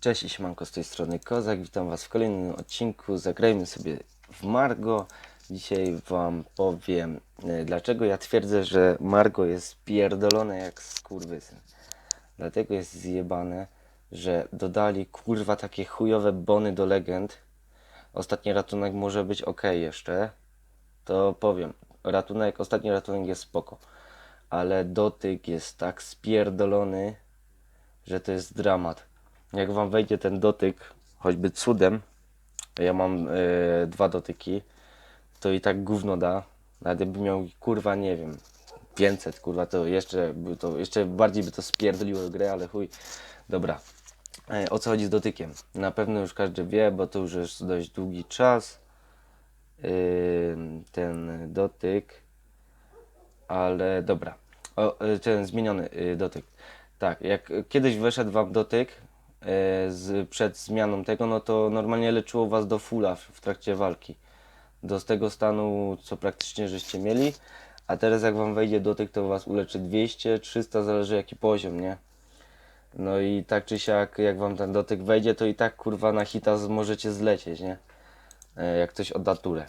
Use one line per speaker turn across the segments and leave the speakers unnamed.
Cześć i siemanko z tej strony Kozak, witam was w kolejnym odcinku. Zagrajmy sobie w Margo. Dzisiaj wam powiem, e, dlaczego ja twierdzę, że Margo jest pierdolone jak skurwysyn. Dlatego jest zjebane, że dodali kurwa takie chujowe bony do legend. Ostatni ratunek może być ok jeszcze. To powiem, ratunek, ostatni ratunek jest spoko. Ale dotyk jest tak spierdolony, że to jest dramat. Jak wam wejdzie ten dotyk, choćby cudem, ja mam e, dwa dotyki, to i tak gówno da. Nawet jakby miał kurwa, nie wiem, 500 kurwa, to jeszcze, to jeszcze bardziej by to spierdoliło grę, ale chuj. Dobra, e, o co chodzi z dotykiem? Na pewno już każdy wie, bo to już jest dość długi czas. Ym, ten dotyk, ale dobra. O, ten zmieniony dotyk. Tak, jak kiedyś wyszedł wam dotyk z, przed zmianą tego, no to normalnie leczyło was do fulla w, w trakcie walki. Do tego stanu, co praktycznie żeście mieli. A teraz jak wam wejdzie dotyk, to was uleczy 200, 300, zależy jaki poziom, nie? No i tak czy siak, jak wam ten dotyk wejdzie, to i tak kurwa na hita możecie zlecieć, nie? E, jak coś od naturę.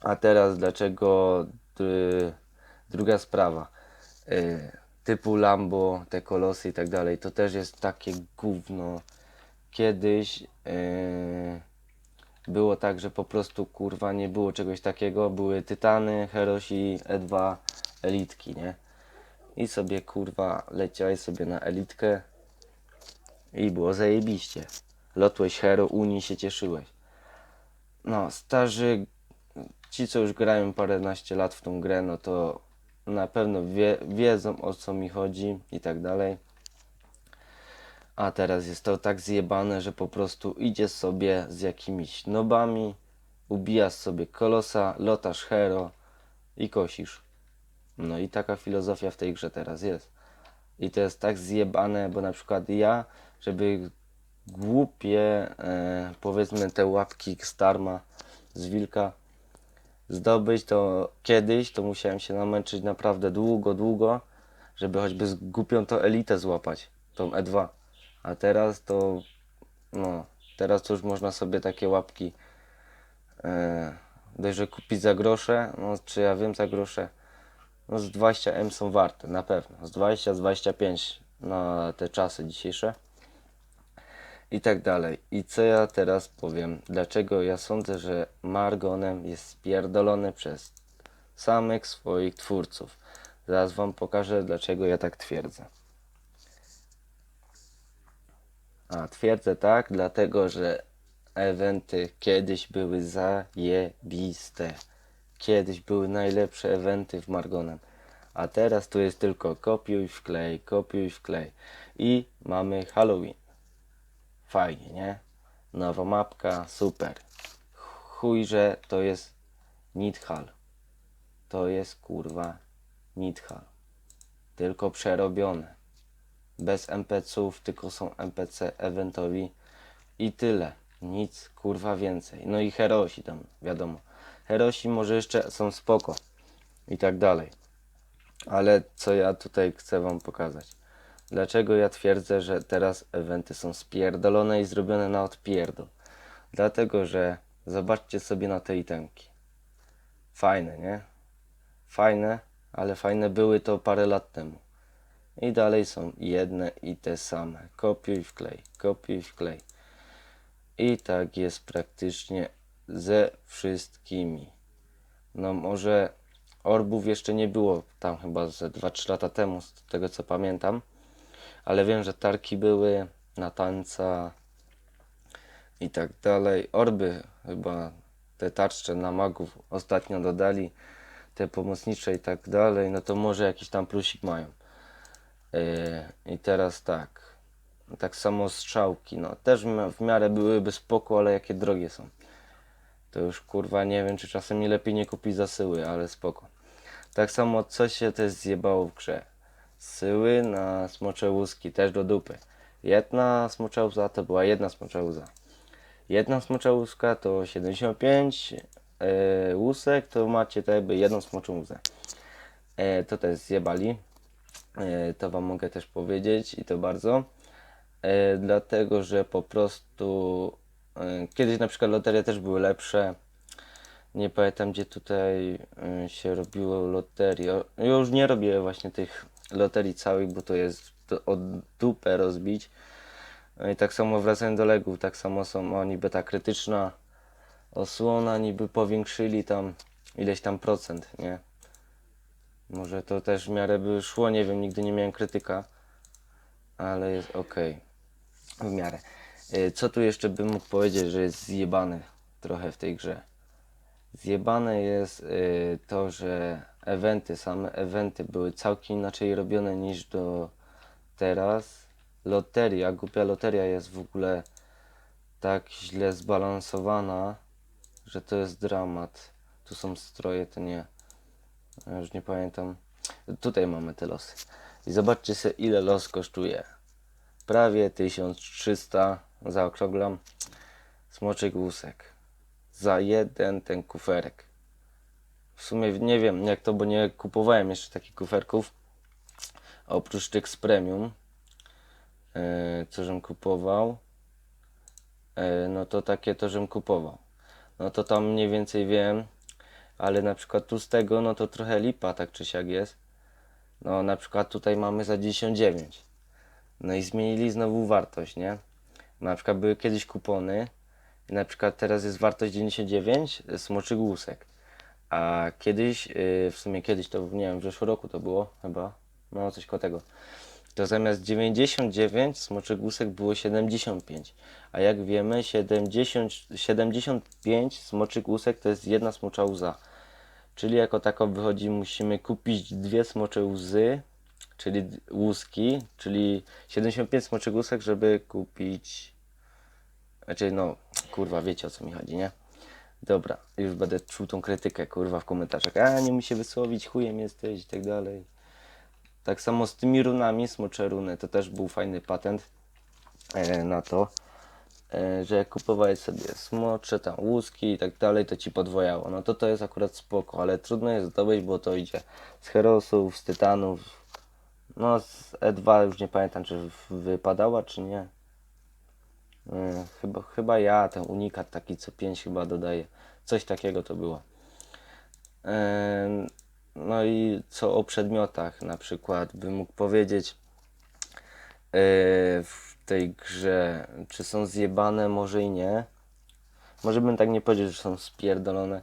A teraz dlaczego druga sprawa. Typu Lambo, te kolosy i tak dalej, to też jest takie gówno. Kiedyś y, było tak, że po prostu kurwa nie było czegoś takiego. Były Tytany, Herosi, E2, Elitki, nie? I sobie kurwa leciałeś sobie na Elitkę i było zajebiście. Lotłeś Hero, Unii się cieszyłeś. No, starzy, ci co już grają paręnaście lat w tą grę, no to na pewno wie, wiedzą o co mi chodzi i tak dalej. A teraz jest to tak zjebane, że po prostu idziesz sobie z jakimiś nobami, ubijasz sobie kolosa, lotasz hero i kosisz. No i taka filozofia w tej grze teraz jest. I to jest tak zjebane, bo na przykład ja, żeby głupie, e, powiedzmy te łapki Starma z wilka zdobyć, to kiedyś to musiałem się namęczyć naprawdę długo, długo, żeby choćby z głupią to elitę złapać, tą E2. A teraz to, no, teraz to już można sobie takie łapki e, dość, że kupić za grosze, no czy ja wiem za grosze, no z 20M są warte, na pewno, z 20, z 25 na te czasy dzisiejsze i tak dalej. I co ja teraz powiem? Dlaczego ja sądzę, że Margonem jest spierdolony przez samych swoich twórców. Zaraz wam pokażę, dlaczego ja tak twierdzę. A twierdzę tak, dlatego że eventy kiedyś były zajebiste. Kiedyś były najlepsze eventy w Margonem. A teraz tu jest tylko kopiuj wklej, kopiuj wklej. I mamy Halloween. Fajnie, nie? Nowa mapka, super. Chuj, że to jest Nidhal. To jest kurwa Nidhal. Tylko przerobione. Bez NPC-ów, tylko są NPC eventowi i tyle. Nic kurwa więcej. No i herosi tam, wiadomo. Herosi może jeszcze są spoko i tak dalej. Ale co ja tutaj chcę wam pokazać? Dlaczego ja twierdzę, że teraz eventy są spierdolone i zrobione na odpierdol? Dlatego, że zobaczcie sobie na te itemki. Fajne, nie? Fajne, ale fajne były to parę lat temu. I dalej są jedne i te same. Kopiuj wklej, kopiuj wklej. I tak jest praktycznie ze wszystkimi. No może orbów jeszcze nie było tam chyba ze 2-3 lata temu, z tego co pamiętam. Ale wiem, że tarki były na tańca i tak dalej. Orby chyba te tarcze na magów ostatnio dodali, te pomocnicze i tak dalej, no to może jakiś tam plusik mają. Yy, I teraz tak. Tak samo strzałki, no też w miarę byłyby spoko, ale jakie drogie są. To już kurwa nie wiem, czy czasem nie lepiej nie kupić zasyły, ale spoko. Tak samo co się też zjebało w grze. Syły na smocze łuski, też do dupy. Jedna smocza łza to była jedna smocza łza. Jedna smocza łuska to 75 e, łusek, to macie tak jakby jedną smoczą łzę. E, to też zjebali. E, to wam mogę też powiedzieć i to bardzo. E, dlatego, że po prostu e, kiedyś na przykład loterie też były lepsze. Nie pamiętam gdzie tutaj się robiło loterie. Ja już nie robię właśnie tych loterii całych, bo to jest od dupę rozbić. No i tak samo wracając do legów, tak samo są o niby ta krytyczna osłona, niby powiększyli tam ileś tam procent, nie? Może to też w miarę by szło, nie wiem, nigdy nie miałem krytyka, ale jest ok. W miarę. Y, Co tu jeszcze bym mógł powiedzieć, że jest zjebane trochę w tej grze? Zjebane jest y, to, że eventy, same eventy były całkiem inaczej robione niż do teraz. Loteria, głupia loteria jest w ogóle tak źle zbalansowana, że to jest dramat. Tu są stroje, to nie. Już nie pamiętam. Tutaj mamy te losy. I zobaczcie sobie ile los kosztuje. Prawie 1300, zaokrąglam. Smoczek łusek. Za jeden ten kuferek. W sumie nie wiem jak to, bo nie kupowałem jeszcze takich kuferków. Oprócz tych z premium, yy, co żem kupował, yy, no to takie to żem kupował. No to tam mniej więcej wiem, ale na przykład tu z tego, no to trochę lipa tak czy siak jest. No na przykład tutaj mamy za 99. No i zmienili znowu wartość, nie? Na przykład były kiedyś kupony i na przykład teraz jest wartość 99 smoczy głusek. A kiedyś, yy, w sumie kiedyś to nie wiem, w zeszłym roku to było chyba, no coś koło tego. To zamiast 99 smoczy głusek było 75. A jak wiemy 70, 75 smoczy głusek to jest jedna smocza łza. Czyli jako tako wychodzi musimy kupić dwie smocze łzy, czyli łuski, czyli 75 smoczych żeby kupić... Znaczy no, kurwa, wiecie o co mi chodzi, nie? Dobra, już będę czuł tą krytykę, kurwa, w komentarzach. A, nie mi się wysłowić, chujem jesteś i tak dalej. Tak samo z tymi runami, smocze runy, to też był fajny patent e, na to, e, że jak kupowałeś sobie smocze, tam łuski i tak dalej, to ci podwojało. No to to jest akurat spoko, ale trudno jest zdobyć, bo to idzie z herosów, z tytanów, no z E2 już nie pamiętam, czy wypadała, czy nie. E, chyba, chyba ja, ten unikat taki co 5 chyba dodaję. Coś takiego to było. E, No i co o przedmiotach na przykład bym mógł powiedzieć e, w tej grze, czy są zjebane, może i nie. Może bym tak nie powiedział, że są spierdolone.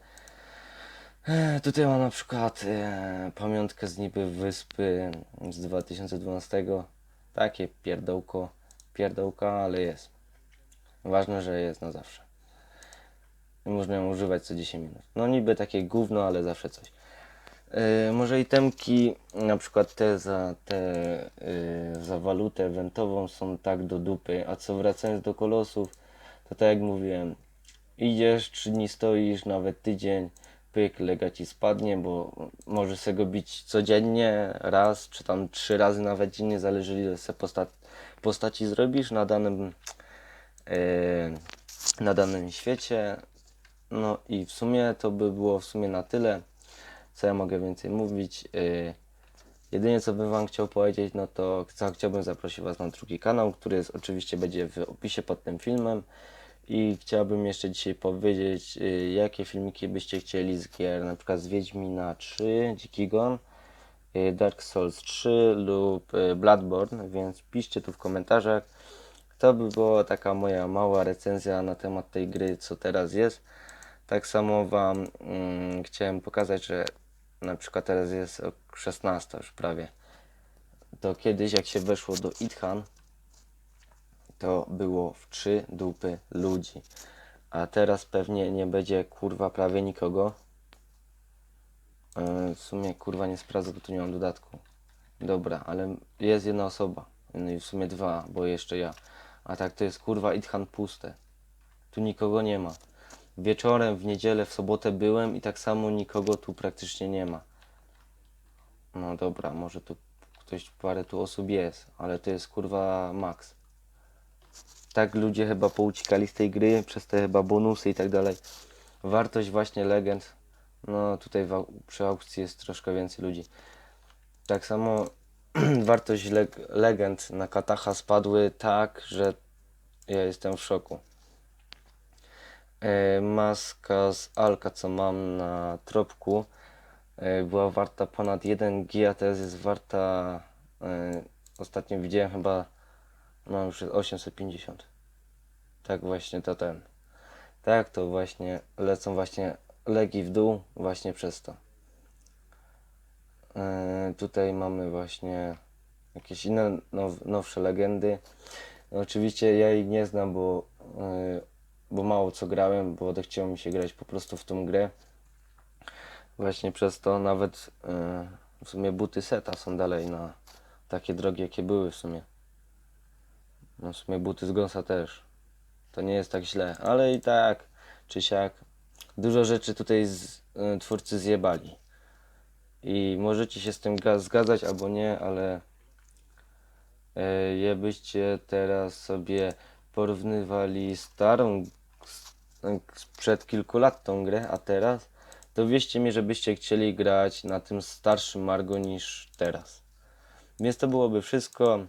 Tutaj mam na przykład pamiątkę z niby wyspy z 2012. Takie pierdołko, pierdołka, ale jest. Ważne, że jest na zawsze. I można ją używać co 10 minut. No niby takie gówno, ale zawsze coś. E, może itemki, na przykład te za, te, e, za walutę wentową są tak do dupy, a co wracając do kolosów, to tak jak mówiłem, idziesz, trzy dni stoisz, nawet tydzień, pyk, lega ci spadnie, bo możesz sobie go bić codziennie, raz, czy tam trzy razy nawet dziennie, zależy ile sobie posta postaci zrobisz na danym, na danym świecie. No i w sumie to by było w sumie na tyle. Co ja mogę więcej mówić? Yy, jedynie co bym Wam chciał powiedzieć, no to chciałbym zaprosić Was na drugi kanał, który jest, oczywiście będzie w opisie pod tym filmem. I chciałbym jeszcze dzisiaj powiedzieć, yy, jakie filmiki byście chcieli z gier, na przykład z Wiedźmina 3, Dziki Gon, Dark Souls 3 lub Bloodborne, więc piszcie tu w komentarzach. To by była taka moja mała recenzja na temat tej gry, co teraz jest. Tak samo Wam mm, chciałem pokazać, że na przykład teraz jest o 16 już prawie. To kiedyś jak się weszło do Ithan, to było w trzy dupy ludzi. A teraz pewnie nie będzie kurwa prawie nikogo. Yy, W sumie kurwa nie sprawdzę, bo tu nie mam dodatku. Dobra, ale jest jedna osoba. No i w sumie dwa, bo jeszcze ja. A tak to jest kurwa Ithan puste. Tu nikogo nie ma. Wieczorem w niedzielę, w sobotę byłem i tak samo nikogo tu praktycznie nie ma. No dobra, może tu ktoś, parę tu osób jest, ale to jest kurwa max. Tak ludzie chyba pouciekali z tej gry przez te chyba bonusy i tak dalej. Wartość właśnie legend. No tutaj przy aukcji jest troszkę więcej ludzi. Tak samo wartość leg legend na Kataha spadły tak, że ja jestem w szoku. E, maska z Alka, co mam na tropku, e, była warta ponad 1 G, a teraz jest warta, e, ostatnio widziałem chyba, mam już 850. Tak właśnie to ten. Tak, to właśnie lecą właśnie legi w dół właśnie przez to. E, tutaj mamy właśnie jakieś inne now, nowsze legendy. No, oczywiście ja ich nie znam, bo, e, bo mało co grałem, bo odechciało mi się grać po prostu w tą grę. Właśnie przez to nawet e, w sumie buty seta są dalej na takie drogie, jakie były w sumie. No w sumie buty z Gonsa też. To nie jest tak źle, ale i tak, czy siak, dużo rzeczy tutaj z, y, twórcy zjebali. I możecie się z tym ga- zgadzać albo nie, ale y, jebyście teraz sobie porównywali starą sprzed kilku lat tą grę, a teraz, to wierzcie mi, żebyście chcieli grać na tym starszym Margo niż teraz. Więc to byłoby wszystko.